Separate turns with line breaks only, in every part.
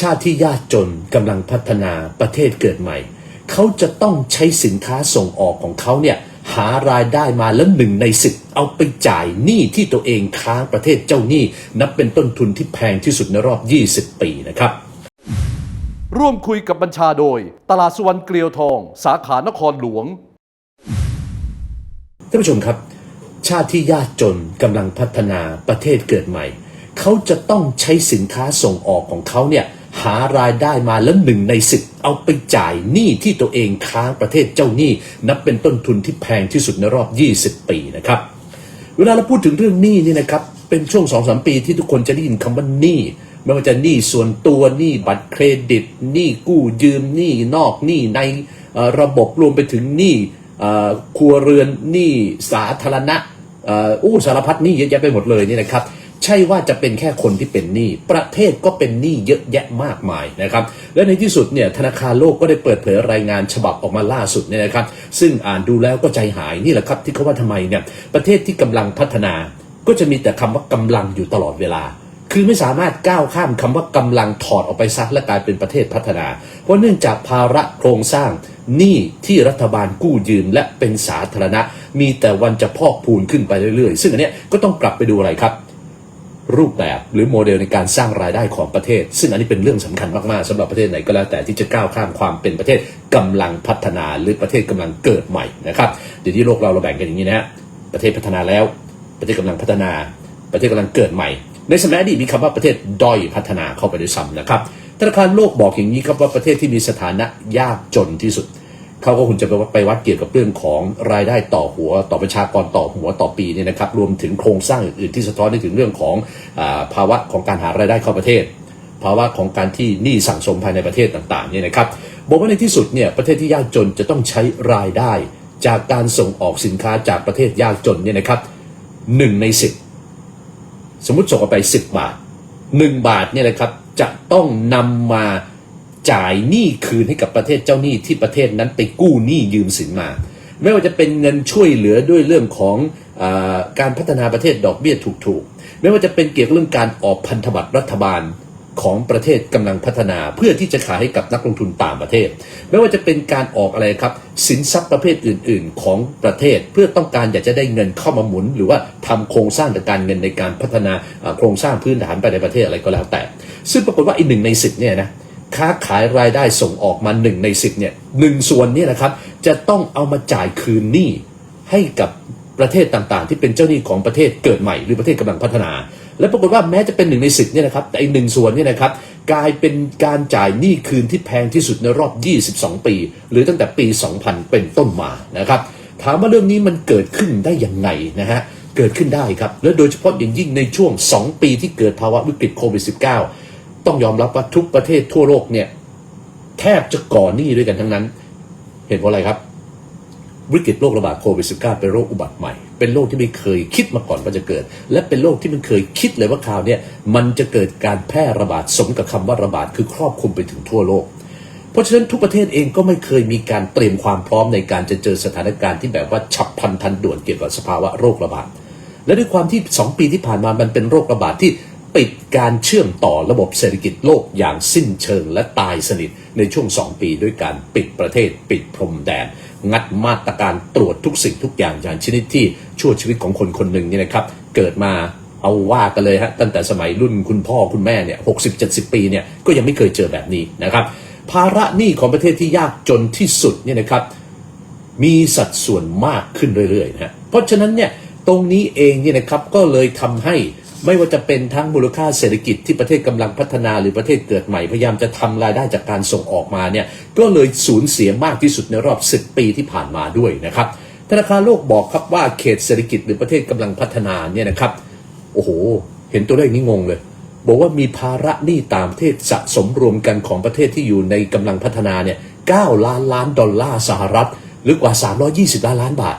ชาติที่ยากจนกำลังพัฒนาประเทศเกิดใหม่ เขาจะต้องใช้สินค้าส่งออกของเขาเนี่ยหารายได้มาแล้วหนึ่งในสิบเอาไปจ่ายหนี้ที่ตัวเองค้างประเทศเจ้าหนี้ นับเป็นต้นทุนที่แพงที่สุดในรอบ 20 ปีนะครับ
ร่วมคุยกับบัญชาโดย ตลาดสุวรรณเกลียวทอง สาขานครหลวง
ท่านผู้ชมครับ ชาติที่ยากจนกำลังพัฒนาประเทศเกิดใหม่ เขาจะต้องใช้สินค้าส่งออกของเขาเนี่ย หารายได้มาแล้วหนึ่งในสิบเอาไปจ่ายหนี้ที่ตัวเองค้างประเทศเจ้าหนี้ นับเป็นต้นทุนที่แพงที่สุดในรอบ 20 ปีนะครับ เวลาเราพูดถึงเรื่องหนี้นี่นะครับ เป็นช่วงสองสามปีที่ทุกคนจะได้ยินคำว่าหนี้ไม่ว่าจะหนี้ส่วนตัวหนี้บัตรเครดิตหนี้กู้ยืมหนี้นอกหนี้ในระบบรวมไปถึงหนี้ครัวเรือนหนี้สาธารณะอู้สารพัดหนี้เยอะแยะไปหมดเลยนี่นะครับ ใช่ว่าจะเป็นแค่คนที่เป็นหนี้ประเทศก็เป็นหนี้เยอะแยะมากมายนะครับและในที่สุดเนี่ยธนาคารโลกก็ได้เปิดเผยรายงานฉบับออกมาล่าสุดเนี่ยนะครับ ซึ่งอ่านดูแล้วก็ใจหายนี่แหละครับ ที่เขาว่าทำไมเนี่ยประเทศที่กำลังพัฒนา ก็จะมีแต่คำว่ากำลังอยู่ตลอดเวลาคือไม่สามารถก้าวข้ามคำว่ากำลังถอดออกไปซักและกลายเป็นประเทศพัฒนา เพราะเนื่องจากภาระโครงสร้างหนี้ที่รัฐบาลกู้ยืมและเป็นสาธารณะ มีแต่วันจะพอกพูนขึ้นไปเรื่อยๆ ซึ่งอันเนี้ยก็ต้องกลับไปดูอะไรครับ รูปแบบหรือโมเดลในการสร้างรายได้ของประเทศ ซึ่งอันนี้เป็นเรื่องสำคัญมาก ๆสำหรับประเทศไหนก็แล้วแต่ที่จะก้าวข้ามความเป็นประเทศกำลังพัฒนาหรือประเทศกำลังเกิดใหม่นะครับเดี๋ยวที่โลกเราเราแบ่งกันอย่างนี้นะฮะประเทศพัฒนาแล้ว ประเทศกำลังพัฒนา ประเทศกำลังเกิดใหม่ ในสมัยอดีตมีคำว่าประเทศด้อยพัฒนาเข้าไปด้วยซ้ำนะครับธนาคารโลกบอกอย่างนี้ครับว่าประเทศที่มีสถานะยากจนที่สุด เขาก็คุณจะไปวัดไปวัดเกี่ยวกับเรื่องของรายได้ต่อหัวต่อประชากรต่อหัวต่อปีเนี่ยนะครับรวมถึงโครงสร้างอื่นๆที่สะท้อนถึงเรื่องของอภาวะของการหารายได้เข้าประเทศ ภาวะของการที่หนี้สั่งสมภายในประเทศต่างๆเนี่ยนะครับบอกว่าในที่สุดเนี่ยประเทศที่ยากจนจะต้องใช้รายได้ จากการส่งออกสินค้าจากประเทศยากจนเนี่ยนะครับหนึ่งในสิบสมมติส่งออกไป 10 บาท 1 บาทเนี่ยนะครับจะต้องนำมา จ่ายหนี้คืนให้กับประเทศเจ้าหนี้ที่ประเทศนั้นไปกู้หนี้ยืมสินมา ไม่ว่าจะเป็นเงินช่วยเหลือด้วยเรื่องของอการพัฒนาประเทศดอกเบี้ยถูกๆ ไม่ว่าจะเป็นเกี่ยวกับเรื่องการออกพันธบัตรรัฐบาลของประเทศกำลังพัฒนาเพื่อที่จะขายให้กับนักลงทุนต่างประเทศ ไม่ว่าจะเป็นการออกอะไรครับ สินทรัพย์ประเภทอื่น ๆ ของประเทศ เพื่อต้องการอยากจะได้เงินเข้ามาหมุน หรือว่าทำโครงสร้างทางการเงินในการพัฒนาอ่าโครงสร้างพื้นฐานไปในประเทศอะไรก็แล้วแต่ ซึ่งปรากฏว่าอีกหนึ่งในสิบเนี่ยนะ ค้าขายรายได้ส่งออกมาหนึ่งในสิบเนี่ยหนึ่งส่วนเนี่ยนะครับ จะต้องเอามาจ่ายคืนหนี้ให้กับประเทศต่างๆ ที่เป็นเจ้าหนี้ของประเทศเกิดใหม่หรือประเทศกำลังพัฒนา และปรากฏว่าแม้จะเป็นหนึ่งในสิบเนี่ยนะครับแต่อีกหนึ่งส่วนเนี่ยนะครับกลายเป็นการจ่ายหนี้คืนที่แพงที่สุดในรอบ 22 ปี หรือตั้งแต่ปี 2000 เป็นต้นมานะครับ ถามว่าเรื่องนี้มันเกิดขึ้นได้ยังไงนะฮะเกิดขึ้นได้ครับและโดยเฉพาะอย่างยิ่งในช่วง 2 ปีที่เกิดภาวะวิกฤตโควิด -19 ต้องยอมรับว่าทุกประเทศทั่วโลกเนี่ยแทบจะก่อหนี้ด้วยกันทั้งนั้น เหตุเพราะอะไรครับ วิกฤตโรคระบาดโควิด -19 เป็นโรคอุบัติใหม่ เป็นโรคที่ไม่เคยคิดมาก่อนว่าจะเกิด และเป็นโรคที่มันเคยคิดเลยว่าคราวเนี้ยมันจะเกิดการแพร่ระบาดสมกับคำว่าระบาดคือครอบคลุมไปถึงทั่วโลก เพราะฉะนั้นทุกประเทศเองก็ไม่เคยมีการเตรียมความพร้อมในการจะเจอสถานการณ์ที่แบบว่าฉับพลันทันด่วนเกี่ยวกับสภาวะโรคระบาดและด้วยความที่ 2 ปีที่ผ่านมามันเป็นโรคระบาดที่ ปิดการเชื่อมต่อระบบเศรษฐกิจโลกอย่างสิ้นเชิงและตายสนิทในช่วง 2 ปีด้วยการปิดประเทศปิดพรมแดน งัดมาตรการตรวจทุกสิ่งทุกอย่างอย่างชนิดที่ชั่วชีวิตของคนคนหนึ่งเนี่ยนะครับ เกิดมาเอาว่ากันเลยฮะตั้งแต่สมัยรุ่นคุณพ่อคุณแม่เนี่ยหกสิบเจ็ดสิบปีเนี่ยก็ยังไม่เคยเจอแบบนี้นะครับ ภาระหนี้ของประเทศที่ยากจนที่สุดเนี่ยนะครับ มีสัดส่วนมากขึ้นเรื่อยๆนะฮะเพราะฉะนั้นเนี่ยตรงนี้เองเนี่ยนะครับก็เลยทำให้ ไม่ว่าจะเป็นทั้งมูลค่าเศรษฐกิจที่ประเทศกำลังพัฒนาหรือประเทศเกิดใหม่พยายามจะทำรายได้จากการส่งออกมาเนี่ยก็เลยสูญเสียมากที่สุดในรอบ 10 ปีที่ผ่านมาด้วยนะครับธนาคารโลกบอกครับว่าเขตเศรษฐกิจหรือประเทศกำลังพัฒนาเนี่ยนะครับโอ้โห เห็นตัวเลขนี้งงเลยบอกว่ามีภาระหนี้ตางประเทศสะสมรวมกันของประเทศที่อยู่ในกำลังพัฒนาเนี่ย9ล้านล้านดอลลาร์สหรัฐ หรือกว่า 320 ล้านล้านบาท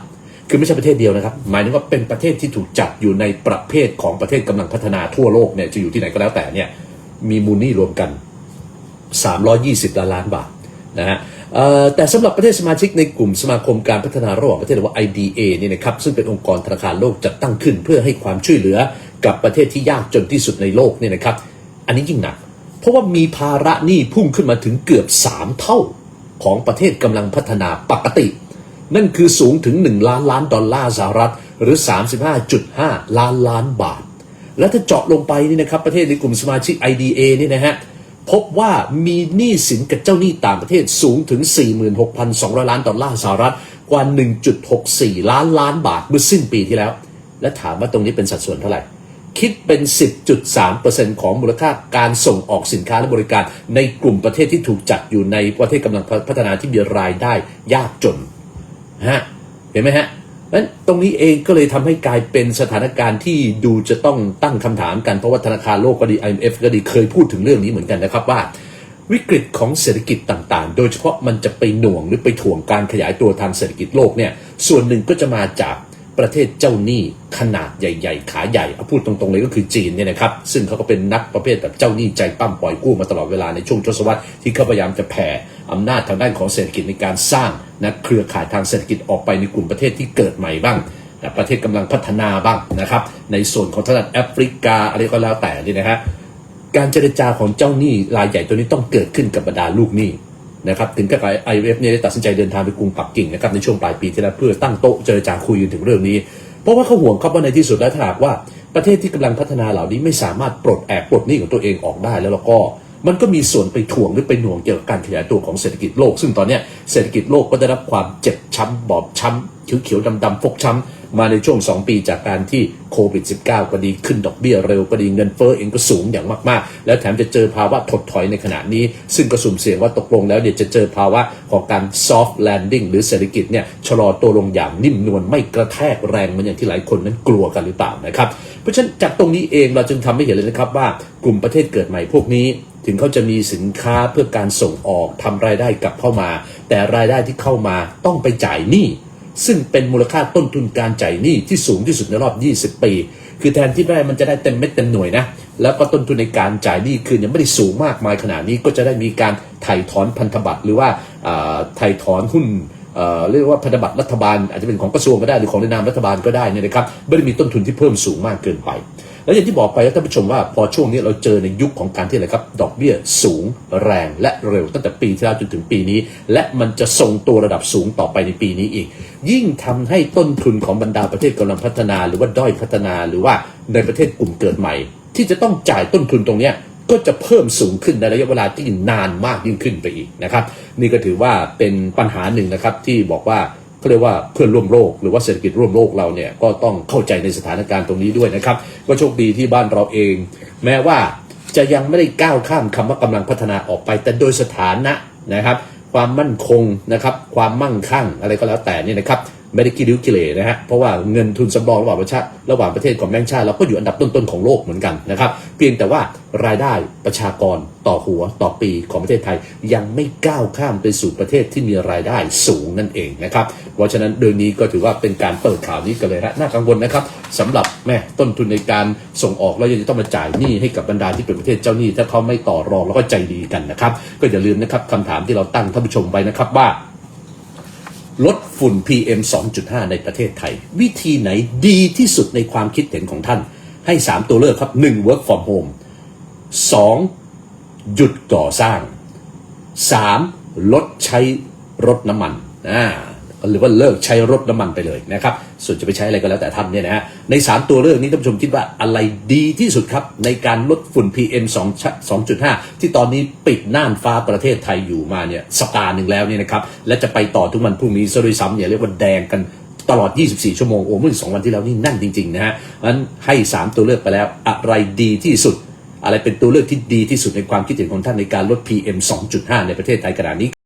คือไม่ใช่ประเทศเดียวนะครับ หมายถึงว่าเป็นประเทศที่ถูกจัดอยู่ในประเภทของประเทศกำลังพัฒนาทั่วโลกเนี่ยจะอยู่ที่ไหนก็แล้วแต่เนี่ยมีมูลหนี้รวมกัน 320 ล้านล้านบาทนะฮะแต่สำหรับประเทศสมาชิกในกลุ่มสมาคมการพัฒนาระหว่างประเทศหรือว่า IDA เนี่ยนะครับซึ่งเป็นองค์กรธนาคารโลกจัดตั้งขึ้น เพื่อให้ความช่วยเหลือกับประเทศที่ยากจนที่สุดในโลกเนี่ยนะครับ อันนี้ยิ่งหนัก เพราะว่ามีภาระหนี้พุ่งขึ้นมาถึงเกือบ 3 เท่าของประเทศกำลังพัฒนาปกติ นั่นคือสูงถึง 1 ล้านล้านดอลลาร์สหรัฐ หรือ 35.5 ล้านล้านบาท และถ้าเจาะลงไปนี่นะครับประเทศในกลุ่มสมาชิก IDA นี่นะฮะพบว่ามีหนี้สินกับเจ้าหนี้ต่างประเทศสูงถึง 46,200 ล้านดอลลาร์สหรัฐกว่า 1.64 ล้านล้านบาทเมื่อสิ้นปีที่แล้ว และถามว่าตรงนี้เป็นสัดส่วนเท่าไหร่ คิดเป็น 10.3%ของมูลค่าการส่งออกสินค้าและบริการในกลุ่มประเทศที่ถูกจัดอยู่ในประเทศกำลังพัฒนาที่มีรายได้ยากจน ฮะเห็นไหมฮะนั้นตรงนี้เองก็เลยทำให้กลายเป็นสถานการณ์ที่ดูจะต้องตั้งคำถามกันเพราะว่าธนาคารโลกก็ดี IMF ก็ดีเคยพูดถึงเรื่องนี้เหมือนกันนะครับว่า วิกฤตของเศรษฐกิจต่างๆ โดยเฉพาะมันจะไปหน่วงหรือไปถ่วงการขยายตัวทางเศรษฐกิจโลกเนี่ยส่วนหนึ่งก็จะมาจาก ประเทศเจ้าหนี้ขนาดใหญ่ ๆ ขาใหญ่เอาพูดตรงๆเลยก็คือจีนเนี่ยนะครับซึ่งเขาก็เป็นนักประเภทแบบเจ้าหนี้ใจปั้มปล่อยกู้มาตลอดเวลาในช่วงทศวรรษที่เขาพยายามจะแผ่อำนาจทางด้านของเศรษฐกิจในการสร้างนะเครือข่ายทางเศรษฐกิจออกไปในกลุ่มประเทศที่เกิดใหม่บ้างนะประเทศกำลังพัฒนาบ้างนะครับ ในส่วนของทางด้านแอฟริกาอะไรก็แล้วแต่นี่นะฮะการเจรจาของเจ้าหนี้รายใหญ่ตัวนี้ต้องเกิดขึ้นกับบรรดาลูกหนี้ นะครับถึงกับไอเอฟเนี่ยได้ตัดสินใจเดินทางไปกรุงปักกิ่งนะครับในช่วงปลายปีที่แล้วเพื่อตั้งโต๊ะเจรจาคุยกันถึงเรื่องนี้ เพราะว่าเขาห่วงครับว่าในที่สุดแล้วถ้าหากว่าประเทศที่กำลังพัฒนาเหล่านี้ไม่สามารถปลดแอกปลดหนี้ของตัวเองออกได้แล้วก็มันก็มีส่วนไปถ่วงหรือไปหน่วงเกี่ยวกับการขยายตัวของเศรษฐกิจโลก ซึ่งตอนนี้เศรษฐกิจโลกก็ได้รับความเจ็บช้ำบอบช้ำเขียวๆดำๆฟกช้ำ มาในช่วง 2 ปีจากการที่โควิด -19 ก็ดีขึ้นดอกเบี้ยเร็วก็ดีเงินเฟ้อเองก็สูงอย่างมาก ๆ แล้วแถมจะเจอภาวะถดถอยในขณะนี้ ซึ่งก็สุ่มเสี่ยงว่าตกลงแล้วเนี่ยจะเจอภาวะของการ soft landing หรือเศรษฐกิจเนี่ยชะลอตัวลงอย่างนิ่มนวลไม่กระแทกแรงเหมือนอย่างที่หลายคนนั้นกลัวกันหรือเปล่านะครับ เพราะฉะนั้นจากตรงนี้เองเราจึงทำให้เห็นเลยนะครับว่ากลุ่มประเทศเกิดใหม่พวกนี้ถึงเขาจะมีสินค้าเพื่อการส่งออกทำรายได้กลับเข้ามา แต่รายได้ที่เข้ามาต้องไปจ่ายหนี้ ซึ่งเป็นมูลค่าต้นทุนการจ่ายหนี้ที่สูงที่สุดในรอบ 20 ปี คือแทนที่แม่มันจะได้เต็มเม็ดเต็มหน่วยนะ แล้วก็ต้นทุนในการจ่ายหนี้คืนยังไม่ได้สูงมากมายขนาดนี้ก็จะได้มีการถ่ายถอนพันธบัตรหรือว่าถ่ายถอนหุ้นเรียกว่าพันธบัตรรัฐบาลอาจจะเป็นของกระทรวงก็ได้หรือของในนามรัฐบาลก็ได้นี่นะครับไม่ได้มีต้นทุนที่เพิ่มสูงมากเกินไป แล้วอย่างที่บอกไปครับท่านผู้ชมว่าพอช่วงนี้เราเจอในยุคของการที่อะไรครับ ดอกเบี้ยสูงแรงและเร็วตั้งแต่ปีที่แล้วจนถึงปีนี้ และมันจะทรงตัวระดับสูงต่อไปในปีนี้อีก ยิ่งทำให้ต้นทุนของบรรดาประเทศกำลังพัฒนา หรือว่าด้อยพัฒนาหรือว่าในประเทศกลุ่มเกิดใหม่ ที่จะต้องจ่ายต้นทุนตรงนี้ก็จะเพิ่มสูงขึ้นในระยะเวลาที่นานมากยิ่งขึ้นไปอีกนะครับ นี่ก็ถือว่าเป็นปัญหาหนึ่งนะครับที่บอกว่า เขาเรียกว่าเพื่อนร่วมโลกหรือว่าเศรษฐกิจร่วมโลกเราเนี่ยก็ต้องเข้าใจในสถานการณ์ตรงนี้ด้วยนะครับก็โชคดีที่บ้านเราเอง แม้ว่าจะยังไม่ได้ก้าวข้ามคำว่ากำลังพัฒนาออกไป แต่โดยสถานะนะครับ ความมั่นคงนะครับ ความมั่งคั่งอะไรก็แล้วแต่นี่นะครับ ไม่ได้กิริ้วกิเลนะฮะเพราะว่าเงินทุนสำรองระหว่างประเทศระหว่างประเทศของแบงก์ชาติเราก็อยู่อันดับต้นๆของโลกเหมือนกันนะครับเพียงแต่ว่ารายได้ประชากรต่อหัวต่อปีของประเทศไทย ยังไม่ก้าวข้ามไปสู่ประเทศที่มีรายได้สูงนั่นเองนะครับเพราะฉะนั้นเรื่องนี้ก็ถือว่าเป็นการเปิดข่าวนี้กันเลยนะน่ากังวลนะครับสำหรับแม่ต้นทุนในการส่งออกแล้วยังจะต้องมาจ่ายหนี้ให้กับบรรดาที่เป็นประเทศเจ้าหนี้ถ้าเขาไม่ต่อรองแล้วก็ใจดีกันนะครับก็อย่าลืมนะครับคำถามที่เราตั้งท่านผู้ชมไปนะครับว่า ลดฝุ่น PM 2.5 ในประเทศไทย วิธีไหนดีที่สุดในความคิดเห็นของท่าน ให้ 3 ตัวเลือกครับ 1. work from home 2. หยุดก่อสร้าง 3. ลดใช้รถน้ำมันอ่า หรือว่าเลิกใช้รถน้ำมันไปเลยนะครับ ส่วนจะไปใช้อะไรก็แล้วแต่ท่านเนี่ยนะฮะใน 3 ตัวเลือกนี้ท่านผู้ชมคิดว่าอะไรดีที่สุดครับ ในการลดฝุ่น PM 2 2.5 ที่ตอนนี้ปิดน่านฟ้าประเทศไทยอยู่มาเนี่ยสัปดาห์หนึ่งแล้วเนี่ยนะครับและจะไปต่อทุกวันพรุ่งนี้ซะด้วยซ้ำเนี่ยเรียกว่าแดงกันตลอด 24 ชั่วโมง โอ้เมื่อสองวันที่แล้วนี่นั่นจริง ๆ นะฮะนั้นให้ 3 ตัวเลือกไปแล้ว อะไรดีที่สุด อะไรเป็นตัวเลือกที่ดีที่สุดในความคิดเห็นของท่านในการลด PM 2.5 ในประเทศไทยขณะนี้